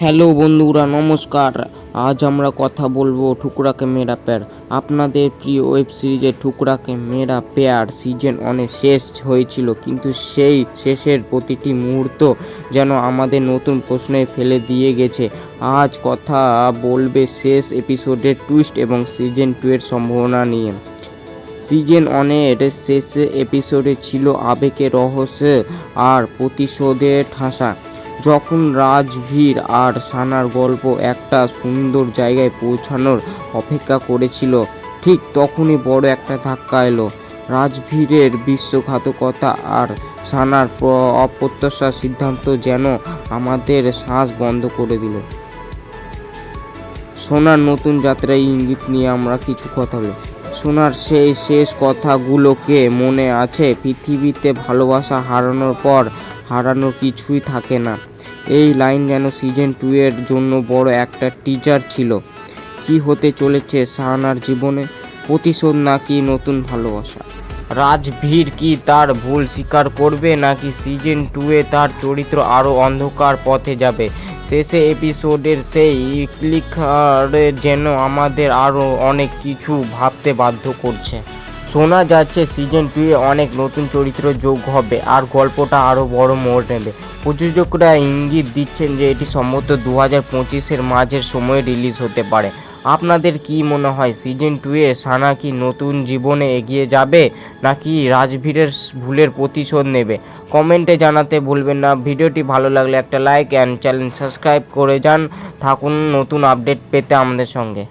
Hello বন্ধুরা, নমস্কার। আজ আমরা কথা বলব ঠুকরাকে মেরা প্যার। আপনাদের প্রিয় ওয়েব সিরিজের ঠুকরাকে মেরা পেয়ার সিজন অনেক শেষ হয়েছিল, কিন্তু সেই শেষের প্রতিটি মুহূর্ত যেন আমাদের নতুন প্রশ্নে ফেলে দিয়ে গেছে। আজ কথা বলবে শেষ এপিসোডের টুইস্ট এবং সিজন টু এর সম্ভাবনা নিয়ে। সিজন অনের শেষ এপিসোডে ছিল আবেগের রহস্য আর প্রতিশোধের ঠাসা। যখন রাজভীর আর সানার গল্প একটা সুন্দর জায়গায় পৌঁছানোর অপেক্ষা করেছিল, ঠিক তখনই বড় একটা ধাক্কা এলো। রাজভীরের বিশ্বঘাতকতা আর সানার প্র- অপ্রত্যাশার সিদ্ধান্ত যেন আমাদের শ্বাস বন্ধ করে দিল। সোনার নতুন যাত্রায় ইঙ্গিত নিয়ে আমরা কিছু কথা বলি। সোনার সেই শেষ কথাগুলোকে মনে আছে। পৃথিবীতে ভালোবাসা হারানোর পর হারানোর কিছুই থাকে না। এই লাইন যেন সিজন টু এর জন্য বড় একটা টিচার ছিল। কি হতে চলেছে সাহানার জীবনে? প্রতিশোধ নাকি নতুন ভালোবাসা? রাজভীর কি তার ভুল স্বীকার করবে নাকি সিজন টু এ তার চরিত্র আরও অন্ধকার পথে যাবে? শেষে এপিসোডের সেই ক্লিকার যেন আমাদের আরও অনেক কিছু ভাবতে বাধ্য করছে। শোনা যাচ্ছে সিজন টুয়ে অনেক নতুন চরিত্র যোগ হবে আর গল্পটা আরও বড় মোড় নেবে। প্রযোজকরা ইঙ্গিত দিচ্ছেন যে এটি সম্ভবত দু হাজার পঁচিশের মাঝের সময়ে রিলিজ হতে পারে। আপনাদের কি মনে হয় সিজন টুয়ে সানা কি নতুন জীবনে এগিয়ে যাবে নাকি রাজভীরের ভুলের প্রতিশোধ নেবে? কমেন্টে জানাতে ভুলবেন না। ভিডিওটি ভালো লাগলে একটা লাইক অ্যান্ড চ্যানেল সাবস্ক্রাইব করে যান। থাকুন নতুন আপডেট পেতে আমাদের সঙ্গে।